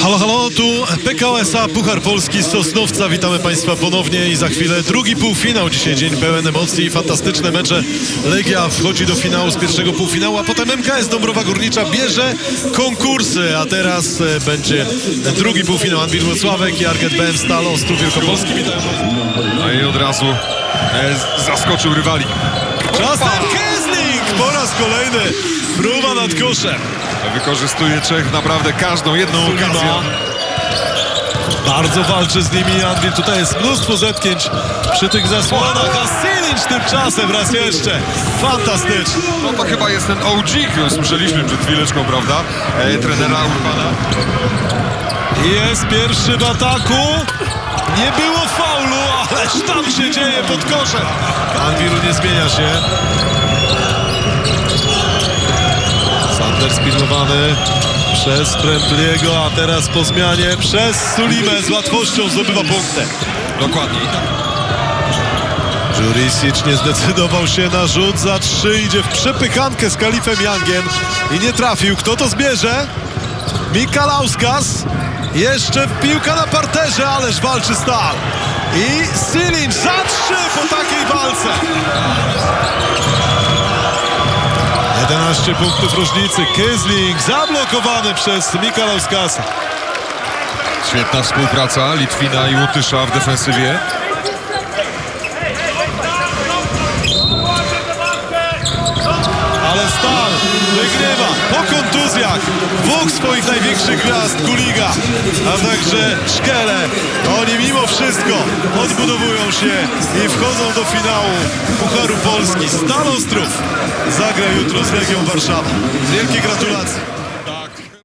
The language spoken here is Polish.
Halo, halo, tu PKO SA Puchar Polski z Sosnowca. Witamy Państwa ponownie i za chwilę drugi półfinał. Dzisiaj dzień pełen emocji i fantastyczne mecze. Legia wchodzi do finału z pierwszego półfinału, a potem MKS Dąbrowa Górnicza bierze konkursy, a teraz e, będzie drugi półfinał. Anwil Włocławek i Arget BM Stal Ostrów Wielkopolski. Witają No i od razu e, zaskoczył rywali. Czasem Kesling po raz kolejny. Próba nad koszem. Wykorzystuje Czech naprawdę każdą jedną Sulima. okazję. Bardzo walczy z nimi Anwil. Tutaj jest mnóstwo zetknięć przy tych zasłonach, a Silic tymczasem raz jeszcze. Fantastycznie. No to chyba jest ten OG, który słyszeliśmy przed chwileczką, prawda? E, trenera Urbana. Jest pierwszy w ataku. Nie było faulu, ależ tam się dzieje pod koszem. Anwilu nie zmienia się. Przez Brembliego, a teraz po zmianie przez Sulimę z łatwością zdobywa punktę. Dokładnie. Jurisic nie zdecydował się na rzut za trzy, idzie w przepychankę z Kalifem Youngiem i nie trafił. Kto to zbierze? Mikalauskas. Jeszcze piłka na parterze, ależ walczy Stal. I Silic za trzy po takiej walce. 11 punktów różnicy. Kyzling zablokowany przez Mikalauskasa. Świetna współpraca Litwina i Łotysza w defensywie. Ale Stal wygrywa po kontuzjach dwóch swoich największych gwiazd, Kuliga, a także Szkele. Oni wszystko odbudowują się i wchodzą do finału Pucharu Polski. Stal Ostrów zagra jutro z Legią Warszawa. Wielkie gratulacje.